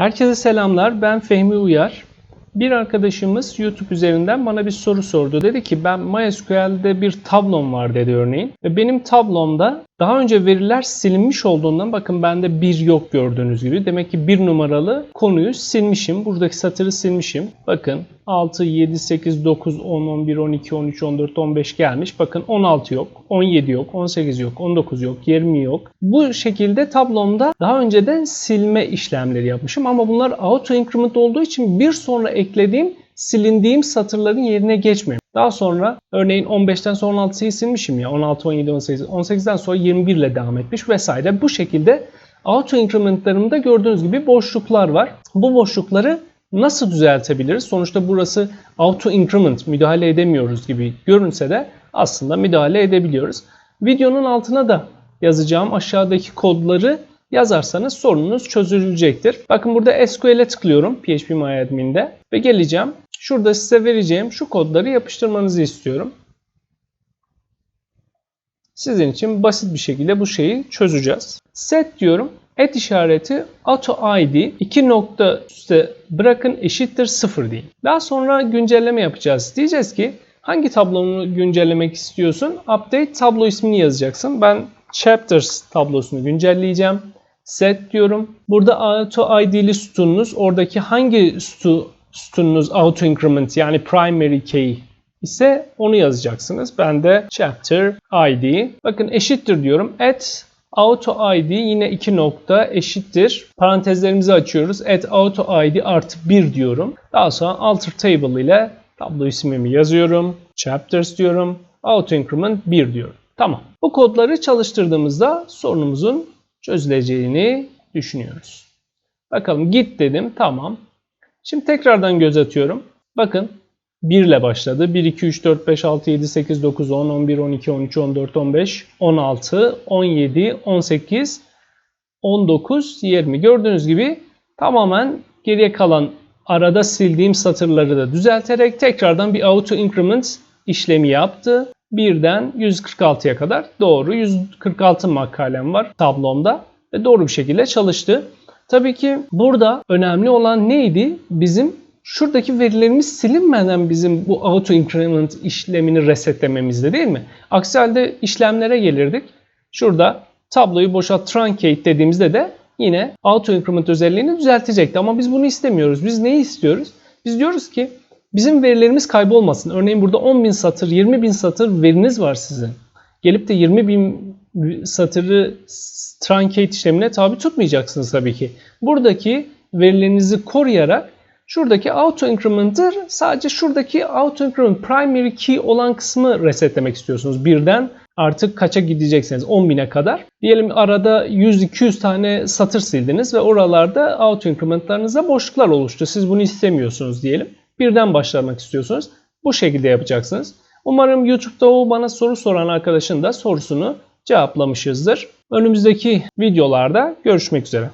Herkese selamlar. Ben Fehmi Uyar. Bir arkadaşımız YouTube üzerinden bana bir soru sordu. Dedi ki ben MySQL'de bir tablom var dedi örneğin. Ve benim tablomda daha önce veriler silinmiş olduğundan bakın bende bir yok gördüğünüz gibi. Demek ki bir numaralı konuyu silmişim. Buradaki satırı silmişim. Bakın 6, 7, 8, 9, 10, 11, 12, 13, 14, 15 gelmiş. Bakın 16 yok, 17 yok, 18 yok, 19 yok, 20 yok. Bu şekilde tablomda daha önceden silme işlemleri yapmışım. Ama bunlar auto increment olduğu için bir sonra eklediğim silindiğim satırların yerine geçmiyor. Daha sonra örneğin 15'ten sonra 16'yı silmişim ya 16, 17, 18, 18'den sonra 21 ile devam etmiş vesaire. Bu şekilde auto incrementlarımda gördüğünüz gibi boşluklar var. Bu boşlukları nasıl düzeltebiliriz? Sonuçta burası auto increment müdahale edemiyoruz gibi görünse de aslında müdahale edebiliyoruz. Videonun altına da yazacağım aşağıdaki kodları yazarsanız sorununuz çözülecektir. Bakın burada SQL'e tıklıyorum PHPMyAdmin'de ve geleceğim. Şurada size vereceğim şu kodları yapıştırmanızı istiyorum. Sizin için basit bir şekilde bu şeyi çözeceğiz. Set diyorum. Et işareti auto id 2 nokta üstte bırakın eşittir 0 deyin. Daha sonra güncelleme yapacağız. Diyeceğiz ki hangi tablonu güncellemek istiyorsun? Update tablo ismini yazacaksın. Ben chapters tablosunu güncelleyeceğim. Set diyorum. Burada auto id'li sütununuz oradaki hangi sütu, sütununuz auto increment yani primary key ise onu yazacaksınız. Ben de chapter id. Bakın eşittir diyorum. At auto id yine iki nokta eşittir. Parantezlerimizi açıyoruz. At auto id artı 1 diyorum. Daha sonra alter table ile tablo ismimi yazıyorum. Chapters diyorum. Auto increment 1 diyorum. Tamam. Bu kodları çalıştırdığımızda sorunumuzun çözüleceğini düşünüyoruz. Bakalım git dedim. Tamam. Şimdi tekrardan göz atıyorum. Bakın 1 ile başladı. 1, 2, 3, 4, 5, 6, 7, 8, 9, 10, 11, 12, 13, 14, 15, 16, 17, 18, 19, 20. Gördüğünüz gibi tamamen geriye kalan arada sildiğim satırları da düzelterek tekrardan bir auto increment işlemi yaptı. Birden 146'ya kadar doğru 146 makalem var tablomda ve doğru bir şekilde çalıştı. Tabii ki burada önemli olan neydi? Bizim şuradaki verilerimiz silinmeden bizim bu auto increment işlemini resetlememizde değil mi? Aksi halde işlemlere gelirdik. Şurada tabloyu boşalt truncate dediğimizde de yine auto increment özelliğini düzeltecekti. Ama biz bunu istemiyoruz. Biz neyi istiyoruz? Biz diyoruz ki bizim verilerimiz kaybolmasın. Örneğin burada 10.000 satır, 20.000 satır veriniz var sizin. Gelip de 20.000 satırı truncate işlemine tabi tutmayacaksınız tabii ki. Buradaki verilerinizi koruyarak şuradaki auto increment'ı sadece şuradaki auto increment primary key olan kısmı resetlemek istiyorsunuz. Birden artık kaça gidecekseniz 10.000'e kadar. Diyelim arada 100-200 tane satır sildiniz ve oralarda auto increment'larınızda boşluklar oluştu. Siz bunu istemiyorsunuz diyelim. Birden başlamak istiyorsunuz. Bu şekilde yapacaksınız. Umarım YouTube'da o bana soru soran arkadaşın da sorusunu cevaplamışızdır. Önümüzdeki videolarda görüşmek üzere.